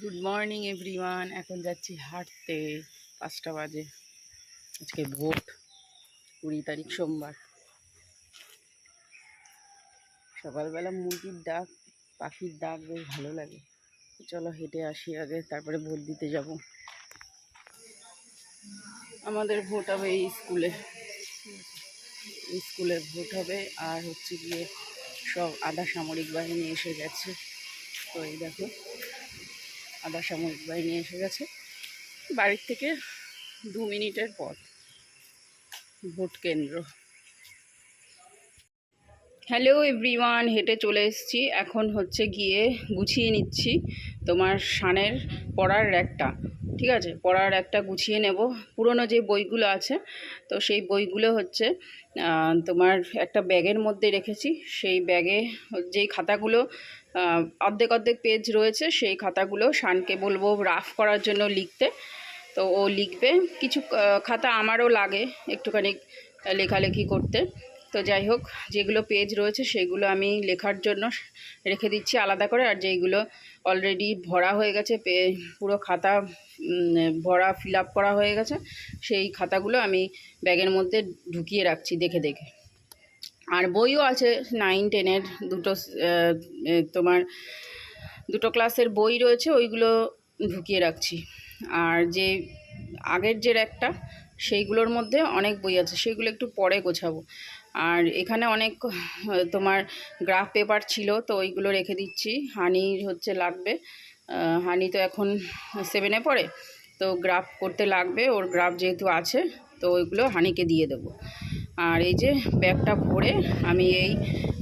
Good morning everyone এখন যাচ্ছি হাঁটতে। পাঁচটা বাজে। আজকে ভোট, কুড়ি তারিখ সোমবার। সকালবেলা মুরগির ডাক, পাখির ডাক বেশ ভালো লাগে। চলো হেঁটে আসি আগে, তারপরে ভোট দিতে যাব। আমাদের ভোট হবে এই স্কুলে। স্কুলে ভোট হবে, আর হচ্ছে গিয়ে সব আধা সামরিক বাহিনী এসে গেছে। তো এই দেখো। আধা সামরিক বাহিনী এসে গেছে। বাড়ির থেকে দু মিনিটের পথ। ভোট কেন্দ্র। হ্যালো এভরিওয়ান হেঁটে চলে এসেছি। এখন হচ্ছে গিয়ে গুছিয়ে নিচ্ছি তোমার সানের পড়ার র্যাকটা ঠিক আছে? পড়ার একটা গুছিয়ে নেব। পুরনো যে বইগুলো আছে, তো সেই বইগুলো হচ্ছে তোমার একটা ব্যাগের মধ্যে রেখেছি। সেই ব্যাগে যেই খাতাগুলো অর্ধেক অর্ধেক পেজ রয়েছে, সেই খাতাগুলো শানকে বলব রাফ করার জন্য লিখতে। তো ও লিখবে। কিছু খাতা আমারও লাগে একটুখানি লেখালেখি করতে। তো যাই হোক, যেগুলো পেজ রয়েছে সেগুলো আমি লেখার জন্য রেখে দিচ্ছি আলাদা করে। আর যেইগুলো অলরেডি ভরা হয়ে গেছে, পে- পুরো খাতা ভরা ফিল করা হয়ে গেছে, সেই খাতাগুলো আমি ব্যাগের মধ্যে ঢুকিয়ে রাখছি দেখে দেখে। আর বইও আছে নাইন টেনের দুটো তোমার দুটো ক্লাসের বই রয়েছে, ওইগুলো ঢুকিয়ে রাখছি। আর যে আগের যে একটা সেইগুলোর মধ্যে অনেক বই আছে, সেইগুলো একটু পরে গোছাবো। আর এখানে অনেক তোমার গ্রাফ পেপার ছিল, তো ওইগুলো রেখে দিচ্ছি। হানি হচ্ছে লাগবে হানি তো এখন সেভেনে পড়ে, তো গ্রাফ করতে লাগবে, ওর গ্রাফ যেহেতু আছে, তো ওইগুলো হানিকে দিয়ে দেবো। আর এই যে ব্যাগটা ভরে আমি এই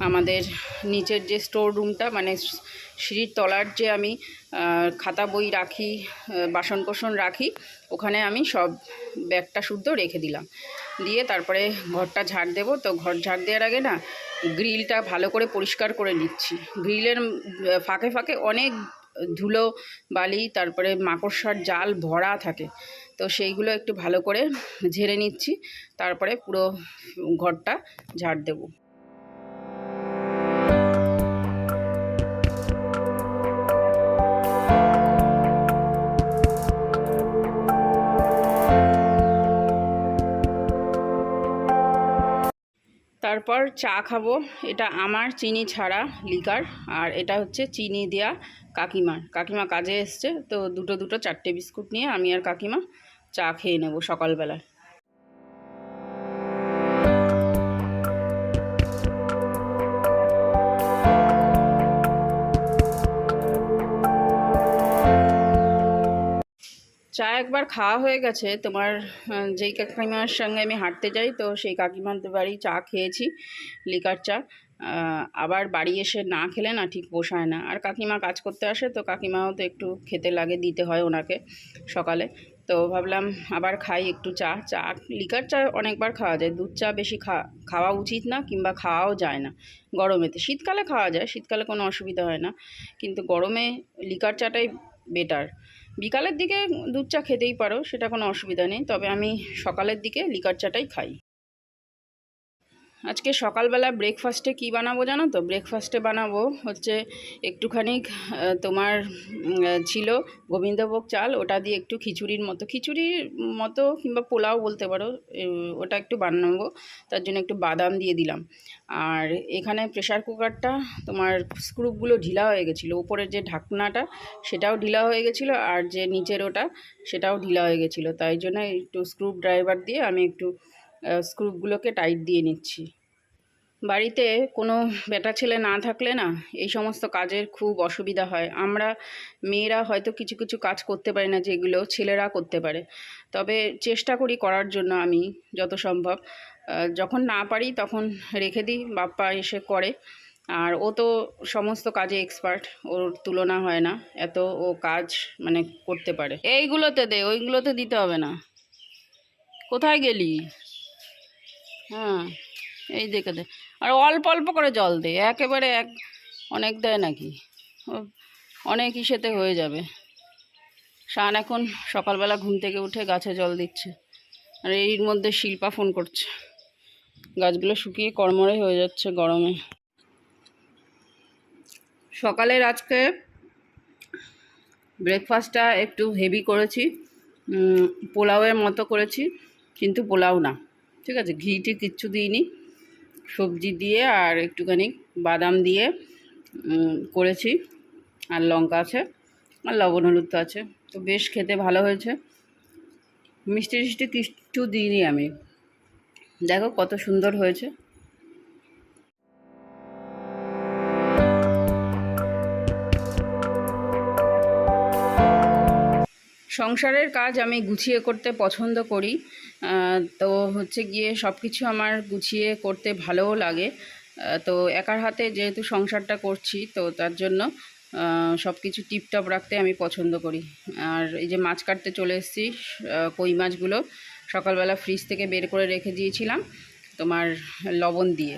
আমাদের নিচের যে স্টোর রুমটা মানে সিঁড়ির তলার যে আমি খাতা বই রাখি আহ, বাসন কোসন রাখি ওখানে আমি সব ব্যাগটা শুদ্ধ রেখে দিলাম। দিয়ে তারপরে ঘরটা ঝাড় দেবো। তো ঘর ঝাড় দেওয়ার আগে না গ্রিলটা ভালো করে পরিষ্কার করে নিচ্ছি। গ্রিলের ফাঁকে ফাঁকে অনেক ধুলো বালি তারপরে মাকড়সার জাল ভরা থাকে। তো সেইগুলো একটু ভালো করে ঝেড়ে নিচ্ছি। তারপরে পুরো ঘরটা ঝাড় দেবো। তারপর চা খাব। এটা আমার চিনি ছাড়া লিকার, আর এটা হচ্ছে চিনি দেয়া কাকিমার। কাকিমা কাজে এসছে, তো দুটো দুটো চারটে বিস্কুট নিয়ে আমি আর কাকিমা চা খেয়ে নেব সকালবেলায় চা একবার খাওয়া হয়ে গেছে। তোমার যেই কাকিমার সঙ্গে আমি হাঁটতে যাই, তো সেই কাকিমার বাড়ি চা খেয়েছি, লিকার চা। আবার বাড়ি এসে না খেলে না ঠিক পোষায় না। আর কাকিমা কাজ করতে আসে, তো কাকিমাও তো একটু খেতে লাগে, দিতে হয় ওনাকে সকালে। তো ভাবলাম আবার খাই একটু চা। চা লিকার চা অনেকবার খাওয়া যায়। দুধ চা বেশি খা, খাওয়া উচিত না কিংবা খাওয়াও যায় না। গরমেতে শীতকালে খাওয়া যায়, শীতকালে কোনো অসুবিধা হয় না। কিন্তু গরমে লিকার চাটাই বেটার বিকালের দিকে দুধ চা খেতেই পারো, সেটা কোনো অসুবিধা নেই। তবে আমি সকালের দিকে লিকার চাটাই খাই। আজকে সকালবেলা ব্রেকফাস্টে কি বানাবো জানো তো? ব্রেকফাস্টে বানাবো হচ্ছে একটুখানি তোমার ছিল গোবিন্দভোগ চাল, ওটা দিয়ে একটু খিচুড়ির মতো। খিচুড়ির মতো কিংবা পোলাও বলতে পারো ওটা একটু বানাবো। তার জন্য একটু বাদাম দিয়ে দিলাম। আর এখানে প্রেশার কুকারটা তোমার স্ক্রুপগুলো ঢিলা হয়ে গেছিল। উপরের যে ঢাকনাটা, সেটাও ঢিলা হয়ে গেছিল আর যে নিচের ওটা, সেটাও ঢিলা হয়ে গেছিল। তাই জন্য একটু স্ক্রুপ ড্রাইভার দিয়ে আমি একটু স্ক্রুপগুলোকে টাইট দিয়ে নিচ্ছি। বাড়িতে কোনো বেটা ছেলে না থাকলে না এই সমস্ত কাজের খুব অসুবিধা হয়। আমরা মেয়েরা হয়তো কিছু কিছু কাজ করতে পারি না যেগুলো ছেলেরা করতে পারে। তবে চেষ্টা করি করার জন্য আমি যত সম্ভব। যখন না পারি তখন রেখে দিই, বাপ্পা এসে করে। আর ও তো সমস্ত কাজে এক্সপার্ট ওর তুলনা হয় না। এত ও কাজ মানে করতে পারে। এইগুলোতে দে, ওইগুলোতে দিতে হবে না। কোথায় গেলি? হ্যাঁ এই দেখে দে। আর অল্প অল্প করে জল দে, একেবারে এক, অনেক দেয় নাকি? অনেক ইসেতে হয়ে যাবে। শান এখন সকালবেলা ঘুম থেকে উঠে গাছে জল দিচ্ছে। আর এর মধ্যে শিল্পা ফোন করছে। গাছগুলো শুকিয়ে কর্মরে হয়ে যাচ্ছে গরমে। সকালের আজকে ব্রেকফাস্টটা একটু হেভি করেছি। পোলাওয়ের মতো করেছি, কিন্তু পোলাও না। ঠিক আছে, ঘিটি কিচ্ছু দিইনি। সবজি দিয়ে আর একটুখানি বাদাম দিয়ে করেছি। আর লঙ্কা আছে, আর লবণ হলুদ আছে। তো বেশ খেতে ভালো হয়েছে। মিষ্টি টিষ্টি কিচ্ছু দিইনি আমি। দেখো কত সুন্দর হয়েছে। সংসারের কাজ আমি গুছিয়ে করতে পছন্দ করি। তো হচ্ছে গিয়ে সব কিছু আমার গুছিয়ে করতে ভালোও লাগে। তো একার হাতে যেহেতু সংসারটা করছি, তো তার জন্য সব কিছু টিপটপ রাখতে আমি পছন্দ করি। আর এই যে মাছ কাটতে চলে এসেছি কই মাছগুলো সকালবেলা ফ্রিজ থেকে বের করে রেখে দিয়েছিলাম তোমার লবণ দিয়ে।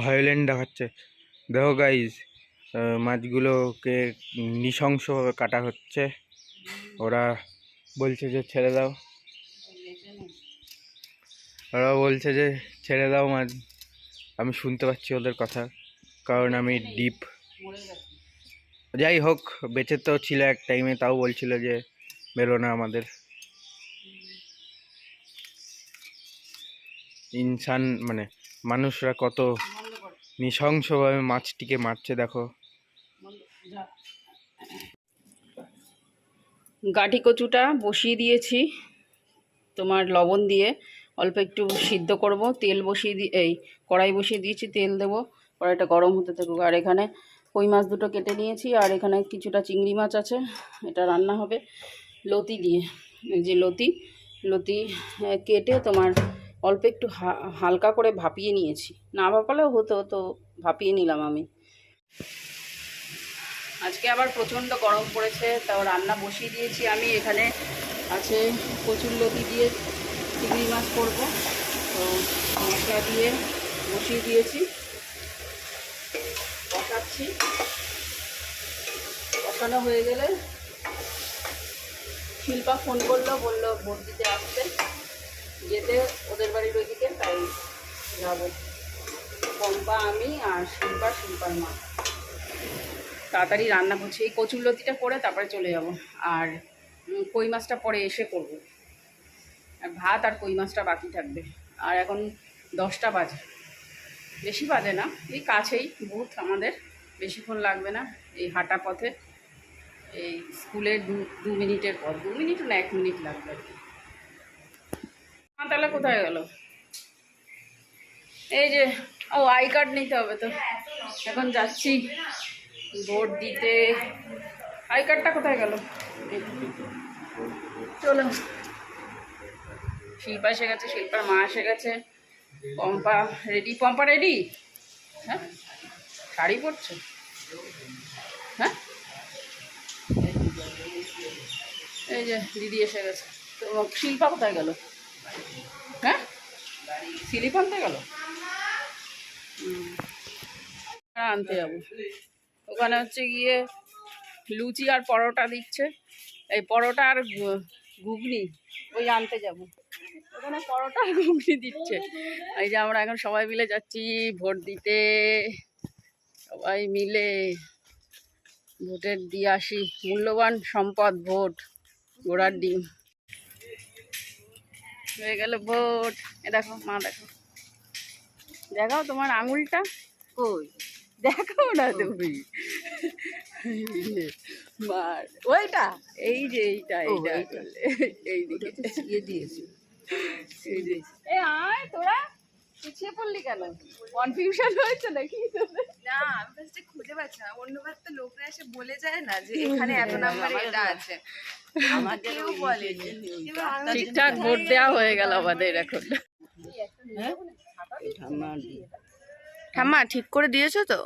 ভায়োলেন্ট দেখাচ্ছে। দেখো গাইজ মাছগুলোকে নৃশংসভাবে কাটা হচ্ছে। ওরা বলছে যে, ছেড়ে দাও। ওরা বলছে যে, ছেড়ে দাও মাছ। আমি শুনতে পাচ্ছি ওদের কথা, কারণ আমি ডিপ যাই হোক, বেঁচে তো ছিল এক টাইমে তাও বলছিল যে বেরো না আমাদের। ইনসান মানে মানুষরা কত নৃশংসভাবে মাছটিকে মারছে, দেখো। গাঠি কচুটা বসিয়ে দিয়েছি, তোমার লবণ দিয়ে। অল্প একটু সিদ্ধ করব, তেল বসিয়ে দি, এই কড়াই বসিয়ে দিয়েছি, তেল দেবো। কড়াইটা গরম হতে থাকুক। আর এখানে কই মাছ দুটো কেটে নিয়েছি, আর এখানে কিছুটা চিংড়ি মাছ আছে, এটা রান্না হবে। লতি দিয়ে যে লতি লতি কেটে তোমার অল্প একটু হালকা করে ভাপিয়ে নিয়েছি। না ভাপালেও হতো, তো ভাপিয়ে নিলাম আমি। আজকে আবার প্রচণ্ড গরম পড়েছে, তাও রান্না বসিয়ে দিয়েছি আমি। এখানে আছে প্রচুর লতি দিয়ে চিংড়ি মাছ করব। তো মশলা দিয়ে বসিয়ে দিয়েছি। কষাচ্ছি কষানো হয়ে গেলে শিল্পা ফোন করল, বলল ভোট দিতে আসতে যেতে ওদের বাড়ির ওইদিকে তাই যাব। পম্পা আমি আর শিল্পা শিল্পার মা। তাড়াতাড়ি রান্না করছি। এই কচুর লতিটা করে তারপরে চলে যাব। আর কই মাছটা পরে এসে করব। আর ভাত আর কই মাছটা বাকি থাকবে। আর এখন দশটা বাজে। বেশি বাজে না। এই কাছেই বুথ আমাদের। বেশিক্ষণ লাগবে না এই হাঁটা পথে। এই স্কুলের দু মিনিটের পর দু মিনিট না, এক মিনিট লাগবে। আর কি তাহলে কোথায় গেল? এই যে, ও আই কার্ড নিতে হবে তো। এখন যাচ্ছি ভোট দিতে। আই কার্ডটা কোথায় গেল? চলো। শিল্পা এসে গেছে, শিল্পার মা এসে গেছে। পম্পা রেডি পম্পা রেডি হ্যাঁ? শাড়ি পরছো? হ্যাঁ? এই যে, দিদি এসে গেছে। তো শিল্পা কোথায় গেল? হ্যাঁ? আনতে গেল? আনতে যাব। ওখানে হচ্ছে গিয়ে লুচি আর পরোটা দিচ্ছে। এই পরোটা আর ঘুগনি, ওই আনতে যাব। ওখানে পরোটা আর ঘুগনি দিচ্ছে। এই যে আমরা এখন সবাই মিলে যাচ্ছি ভোট দিতে। সবাই মিলে ভোটের দিয়ে আসি। মূল্যবান সম্পদ ভোট, ঘোড়ার ডিম। হয়ে গেল বোট এ দেখো মা দেখো। দেখাও তোমার আঙুলটা। কই? দেখাও না তুমি। মার। ওইটা? এই যে এইটা এইটা। এই দিকে। দিয়েছি। এই আয় তোরা। পিছিয়ে পড়লি কেন? কনফিউশন হয়েছে নাকি? না আমি ফার্স্টে খুঁজে পাচ্ছি না। অন্যবার তো লোকরা এসে বলে যায় না যে এখানে এত নাম্বার এটা আছে। কেউ বলে ঠিকঠাক ভোট দেওয়া হয়ে গেল আমাদের এখন। ঠাম্মা ঠিক করে দিয়েছ তো?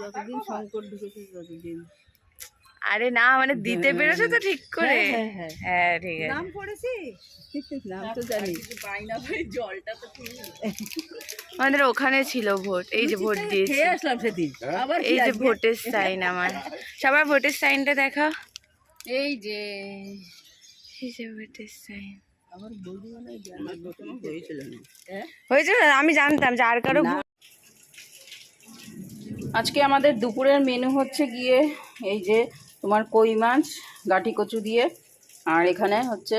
যতদিন সংকট ঢুকেছে ততদিন। আরে না মানে দিতে পেরেছ তো ঠিক করে। হ্যাঁ ঠিক আছে। নাম পড়েছি? নাম তো জানি। পাই ভাই জলটা তো আমাদের ওখানে ছিল ভোট এই যে ভোট দিয়েছি। আসলাম সেদিন। আবার এই যে ভোটের সাইন আমার। সবার ভোটের সাইনটা দেখা এই যে এই যে ভোটের সাইন হয়েছিল? আমি জানতাম যে আর কারও আজকে আমাদের দুপুরের মেনু হচ্ছে গিয়ে এই যে তোমার কই মাছ, গাটি কচু দিয়ে, আর এখানে হচ্ছে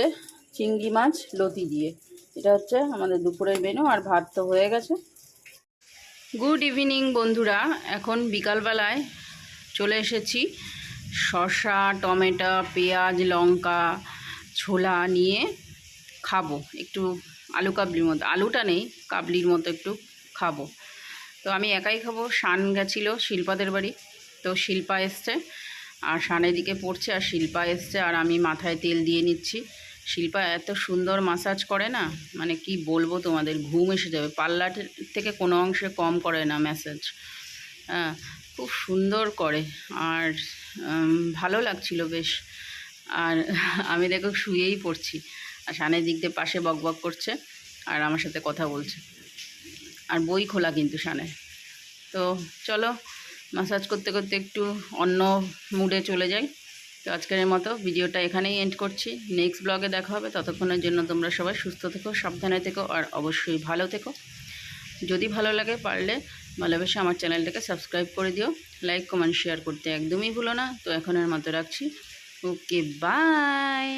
চিংড়ি মাছ, লতি দিয়ে। এটা হচ্ছে আমাদের দুপুরের মেনু আর ভাত তো হয়ে গেছে। গুড ইভিনিং বন্ধুরা। এখন বিকালবেলায় চলে এসেছি। শসা, টমেটো, পেঁয়াজ, লঙ্কা, ছোলা নিয়ে খাব। একটু আলু কাবলির মতো। আলুটা নেই, কাবলির মতো একটু খাব। তো আমি একাই খাব। শান গেছিল শিল্পাদের বাড়ি। তো শিল্পা এসছে। আর শানের দিকে পড়ছে আর শিল্পা এসছে আর আমি মাথায় তেল দিয়ে নিচ্ছি। শিল্পা এত সুন্দর মাসাজ করে না? মানে কি বলব তোমাদের, ঘুম এসে যাবে। পার্লার থেকে কোনো অংশে কম করে না ম্যাসাজ হ্যাঁ খুব সুন্দর করে। আর ভালো লাগছিল বেশ। আর আমি দেখো শুয়েই পড়ছি। আর শানের দিক দিয়ে পাশে বক বক করছে আর আমার সাথে কথা বলছে। আর বই খোলা কিন্তু শানের তো চলো মাসাজ করতে করতে একটু অন্য মুডে চলে যাই। তো আজকের মতো ভিডিওটা এখানেই এন্ড করছি। নেক্সট ব্লগে দেখা হবে। ততক্ষণের জন্য তোমরা সবাই সুস্থ থেকো, সাবধানে থেকো, আর অবশ্যই ভালো থেকো। যদি ভালো লাগে পারলে ভালোবেসে আমার চ্যানেলটাকে সাবস্ক্রাইব করে দিও। লাইক কমেন্ট শেয়ার করতে একদমই ভুলো না। তো এখনের মতো রাখছি। Okay bye